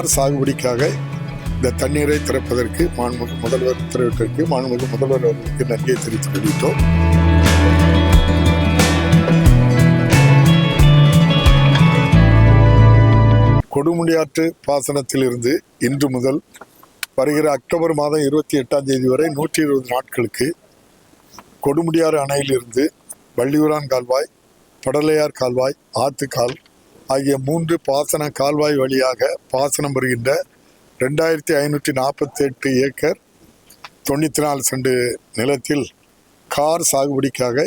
Car சாகுபடிக்காக இந்த தண்ணீரை திறப்பதற்கு மாண்புமிகு முதல்வர் உத்தரவிட்டிருக்கு. மாண்புமிகு முதல்வர் அவர்களுக்கு நன்றியை தெரிவித்து கொள்கிறோம் கொடுமுடியாற்று பாசனத்திலிருந்து இன்று முதல் வருகிற அக்டோபர் மாதம் இருபத்தி எட்டாம் தேதி வரை நூற்றி இருபது நாட்களுக்கு கொடுமுடியாறு அணையிலிருந்து வள்ளியூரான் கால்வாய் படலையார் கால்வாய் ஆத்துக்கால் ஆகிய மூன்று பாசன கால்வாய் வழியாக பாசனம் வருகின்ற ரெண்டாயிரத்தி ஐநூற்றி நாற்பத்தி எட்டு ஏக்கர் தொண்ணூற்றி நாலு செண்டு நிலத்தில் கார் சாகுபடிக்காக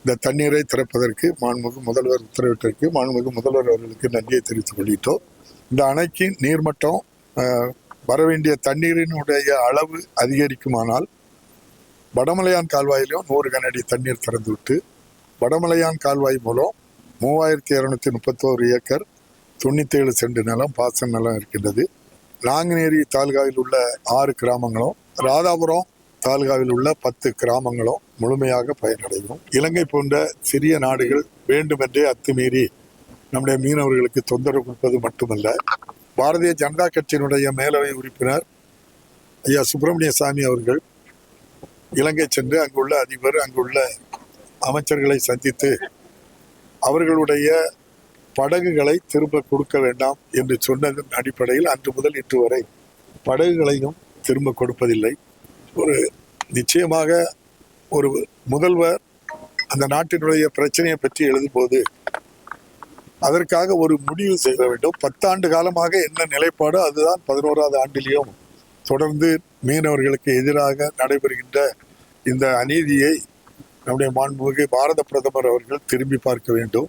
இந்த தண்ணீரை திறப்பதற்கு மாண்புமிகு முதல்வர் உத்தரவிட்டிருக்கு. மாண்புமிகு முதல்வர் அவர்களுக்கு நன்றியை தெரிவித்துக் கொள்கிட்டோம் இந்த அணைக்கு நீர்மட்டம் வர வரவேண்டிய தண்ணீரினுடைய அளவு அதிகரிக்குமானால் வடமலையான் கால்வாயிலும் நூறு கனடி தண்ணீர் திறந்துவிட்டு வடமலையான் கால்வாய் மூலம் மூவாயிரத்தி இரநூத்தி முப்பத்தோரு ஏக்கர் தொண்ணூத்தேழு சென்ட் நிலம் பாசன நிலம் இருக்கின்றது. நாங்குநேரி தாலுகாவில் உள்ள ஆறு கிராமங்களும் ராதாபுரம் தாலுகாவில் உள்ள பத்து கிராமங்களும் முழுமையாக பயனடையும். இலங்கை போன்ற சிறிய நாடுகள் வேண்டுமென்றே அத்துமீறி நம்முடைய மீனவர்களுக்கு தொந்தரவு கொடுப்பது மட்டுமல்ல பாரதிய ஜனதா கட்சியினுடைய மேலவை உறுப்பினர் ஐயா சுப்பிரமணிய சாமி அவர்கள் இலங்கை சென்று அங்குள்ள அதிபர் அங்குள்ள அமைச்சர்களை சந்தித்து அவர்களுடைய படகுகளை திரும்ப கொடுக்க வேண்டாம் என்று சொன்னதன் அடிப்படையில் அன்று முதல் இன்று வரை படகுகளையும் திரும்ப கொடுப்பதில்லை. ஒரு நிச்சயமாக ஒரு முதல்வர் அந்த நாட்டினுடைய பிரச்சனையை பற்றி எழுதும்போது அதற்காக ஒரு முடிவு செய்ய வேண்டும். பத்தாண்டு காலமாக என்ன நிலைப்பாடோ அதுதான் பதினோராவது ஆண்டிலையும் தொடர்ந்து மீனவர்களுக்கு எதிராக நடைபெறுகின்ற இந்த அநீதியை நம்முடைய மாண்புமிகு பாரத பிரதமர் அவர்கள் திரும்பி பார்க்க வேண்டும்.